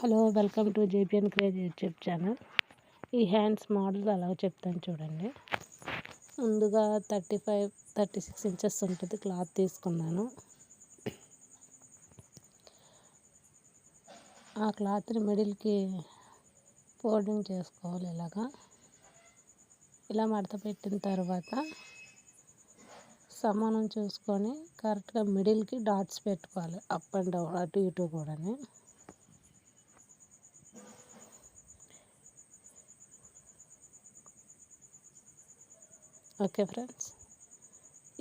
Hello welcome to JPN craze YouTube channel. ఈ hands model అలా చెప్తాను చూడండి. ముందుగా thirty five thirty six inches ఉంటుంది క్లాత్ తీసుకున్నాను. ఆ క్లాత్ని మిడిల్కి ఫోల్డింగ్ చేసుకోవాలి ఇలాగా. ఇలా మడత పెట్టిన తర్వాత సమానం చూసుకొని కరెక్ట్గా మిడిల్కి డాట్స్ పెట్టుకోవాలి అప్ అండ్ డౌన్ అటు ఇటు కూడా ఓకే ఫ్రెండ్స్.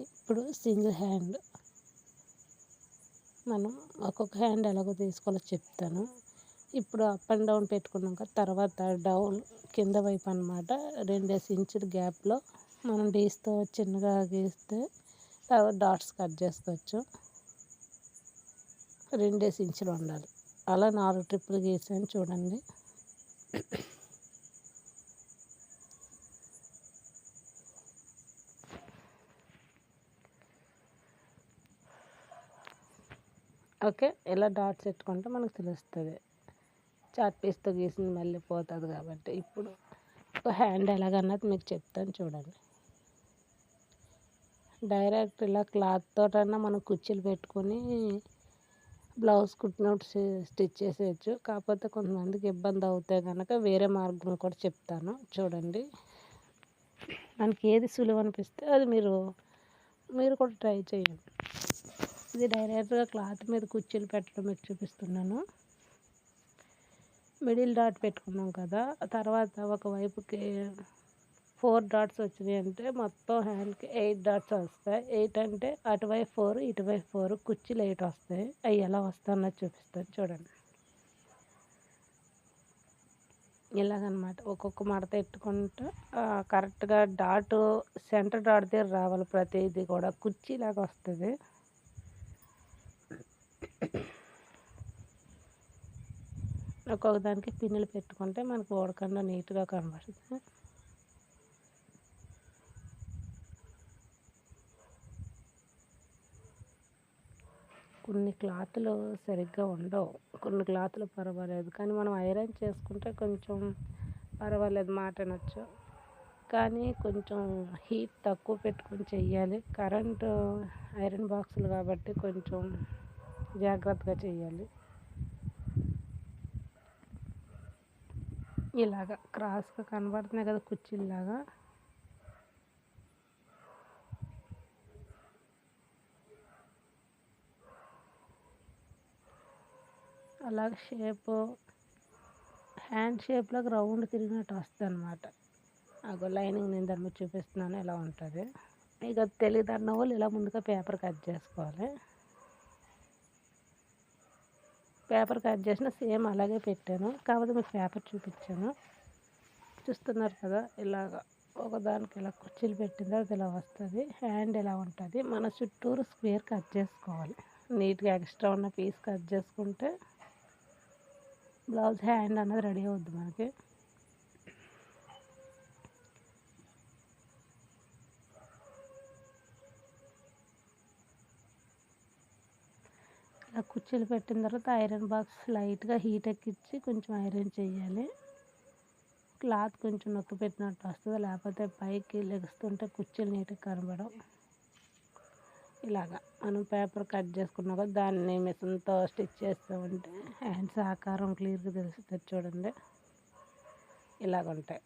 ఇప్పుడు సింగిల్ హ్యాండ్. మనం ఒక్కొక్క హ్యాండ్ ఎలాగో తీసుకోవాలో చెప్తాను. ఇప్పుడు అప్ అండ్ డౌన్ పెట్టుకున్నాక తర్వాత డౌన్ కింద వైపు అనమాట రెండేసి ఇంచుల గ్యాప్లో మనం డీస్తో చిన్నగా గీస్తే తర్వాత డాట్స్ కట్ చేసుకోవచ్చు. రెండేసి ఇంచులు ఉండాలి. అలా నాలుగు ట్రిప్పులు గీసాను చూడండి. ఓకే ఇలా డాట్స్ పెట్టుకుంటే మనకు తెలుస్తుంది. చాట్ పీస్తో గీసింది మళ్ళీ పోతుంది కాబట్టి ఇప్పుడు ఒక హ్యాండ్ ఎలాగన్నది మీకు చెప్తాను చూడండి. డైరెక్ట్ ఇలా క్లాత్ తోటన్నా మనం కుర్చీలు పెట్టుకొని బ్లౌజ్ కుట్టినట్టు స్టిచ్ చేసేయచ్చు. కాకపోతే కొంతమందికి ఇబ్బంది అవుతాయి కనుక వేరే మార్గం కూడా చెప్తాను చూడండి. మనకి ఏది సులువు అనిపిస్తే అది మీరు మీరు కూడా ట్రై చేయండి. ఇది డైరెక్ట్గా క్లాత్ మీద కుర్చీలు పెట్టడం మీకు చూపిస్తున్నాను. మిడిల్ డాట్ పెట్టుకున్నాం కదా తర్వాత ఒకవైపుకి ఫోర్ డాట్స్ వచ్చినాయి అంటే మొత్తం హ్యాండ్కి ఎయిట్ డాట్స్ వస్తాయి. ఎయిట్ అంటే అటువైపు ఫోర్ ఇటువైపు ఫోర్ కుర్చీలు ఎయిట్ వస్తాయి. అవి ఎలా వస్తాయన్నది చూపిస్తాను చూడండి. ఇలాగనమాట. ఒక్కొక్క మడత ఎట్టుకుంటూ కరెక్ట్గా డాట్ సెంటర్ డాట్ దగ్గర రావాలి ప్రతిదీ కూడా. కుర్చీలాగా వస్తుంది. ఒక్కొక్క దానికి పిన్నులు పెట్టుకుంటే మనకు ఓడకుండా నీట్గా కనబడుతుంది. కొన్ని క్లాతులు సరిగ్గా ఉండవు. కొన్ని క్లాతులు పర్వాలేదు. కానీ మనం ఐరన్ చేసుకుంటే కొంచెం పర్వాలేదు మాట అనొచ్చు. కానీ కొంచెం హీట్ తక్కువ పెట్టుకొని చెయ్యాలి. కరెంటు ఐరన్ బాక్సులు కాబట్టి కొంచెం జాగ్రత్తగా చేయాలి. ఇలాగా క్రాస్గా కనబడుతున్నాయి కదా కుర్చీలాగా అలాగ షేప్ హ్యాండ్ షేప్లోకి రౌండ్ తిరిగినట్టు వస్తుంది అనమాట అగో లైనింగ్ నేను దాని మీద చూపిస్తున్నాను ఎలా ఉంటుంది. ఇక తెలియదు అన్న వాళ్ళు ఇలా ముందుగా పేపర్ కట్ చేసుకోవాలి. పేపర్ కట్ చేసిన సేమ్ అలాగే పెట్టాను. కాకపోతే మీకు పేపర్ చూపించాను. చూస్తున్నారు కదా ఇలాగ ఒకదానికి ఇలా కుర్చీలు పెట్టిందో అది ఇలా వస్తుంది. హ్యాండ్ ఇలా ఉంటుంది. మన చుట్టూరు స్క్వేర్ కట్ చేసుకోవాలి. నీట్గా ఎక్స్ట్రా ఉన్న పీస్ కట్ చేసుకుంటే బ్లౌజ్ హ్యాండ్ అన్నది రెడీ అవుద్ది మనకి. ఆ కుర్చీలు పెట్టిన తర్వాత ఐరన్ బాక్స్ లైట్గా హీట్ ఎక్కించి కొంచెం ఐరన్ చేయాలి. క్లాత్ కొంచెం నొక్కి పెట్టినట్టు వస్తుంది. లేకపోతే పైకి లెగుస్తుంటే కుర్చీలు నీట్గా కనబడం ఇలాగా మనం పేపర్ కట్ చేసుకున్నాక దాన్ని మిషన్తో స్టిచ్ చేస్తామంటే హ్యాండ్స్ ఆకారం క్లియర్గా తెలుస్తుంది చూడండి. ఇలాగ ఉంటాయి.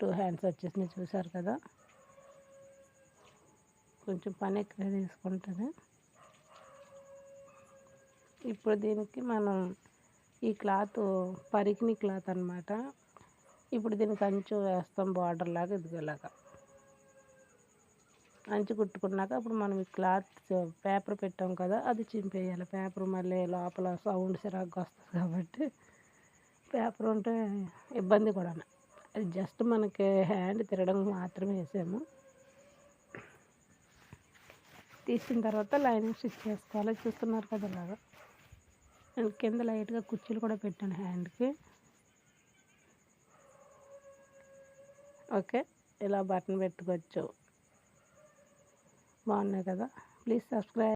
టూ హ్యాండ్స్ వచ్చేసినాయి చూసారు కదా. కొంచెం పని ఎక్కువ తీసుకుంటుంది. ఇప్పుడు దీనికి మనం ఈ క్లాత్ పరికిని క్లాత్ అనమాట ఇప్పుడు దీనికి అంచు వేస్తాం బార్డర్ లాగా ఇదిగోలాగా. అంచు కుట్టుకున్నాక అప్పుడు మనం ఈ క్లాత్ పేపర్ పెట్టాం కదా అది చింపేయాలి. పేపర్ మళ్ళీ లోపల సౌండ్ సిరాగ్గా వస్తుంది కాబట్టి పేపర్ ఉంటే ఇబ్బంది కూడా అది జస్ట్ మనకి హ్యాండ్ తిరగడం మాత్రమే వేసాము. తీసిన తర్వాత లైనింగ్ స్టిచ్ చేసుకోవాలి చూస్తున్నారు కదా అలాగా కింద లైట్గా కుర్చీలు కూడా పెట్టాను హ్యాండ్కి. ఓకే ఇలా బటన్ పెట్టుకోవచ్చు. బాగున్నాయి కదా? Please subscribe